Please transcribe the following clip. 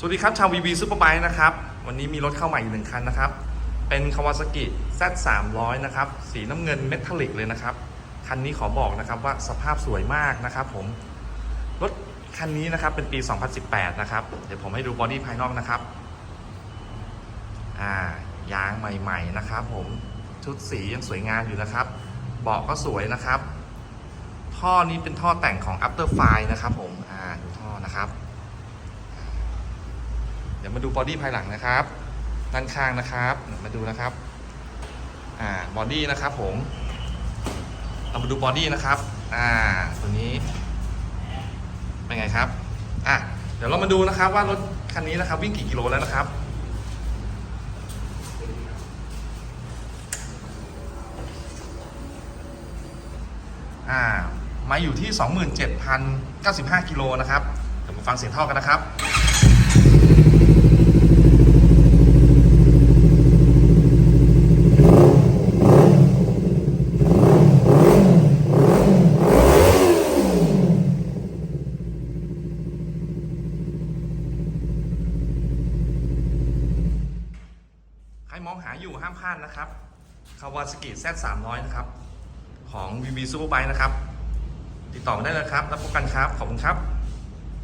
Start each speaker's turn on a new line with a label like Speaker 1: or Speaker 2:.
Speaker 1: สวัสดีครับ ชาว VB Superbike นะครับ วันนี้มีรถเข้าใหม่อีกหนึ่งคันนะครับ เป็น Kawasaki Z 3 0 0นะครับ สีน้ำเงินเมทัลลิกเลยนะครับ คันนี้ขอบอกนะครับว่าสภาพสวยมากนะครับผม รถคันนี้นะครับเป็นปี 2018 นะครับ เดี๋ยวผมให้ดูบอดี้ภายนอกนะครับ อ่ายางใหม่ๆนะครับผมชุดสียังสวยงามอยู่นะครับ เบาะก็สวยนะครับ ท่อนี้เป็นท่อแต่งของ After f i นะครับผม อ่าดูท่อนะครับ ดี๋ยวมาดูบอดี้ภายหลังนะครับ ด้านข้างนะครับ มาดูนะครับ อ่า บอดี้นะครับผม เรามาดูบอดี้นะครับ อ่า ตัวนี้ เป็นไงครับ อะ เดี๋ยวเรามาดูนะครับว่ารถคันนี้นะครับ วิ่งกี่กิโลแล้วนะครับอ่ามาอยู่ที่ 27,095 กิโลนะครับ เดี๋ยวมาฟังเสียงท่อกันนะครับ มองหาอยู่ห้ามพลาดนะครับคาวาสกิแซดสามร้อยนะครับ ของ VB Superbike นะครับ ติดต่อมาได้เลยครับ รับประกันครับ ขอบคุณครับ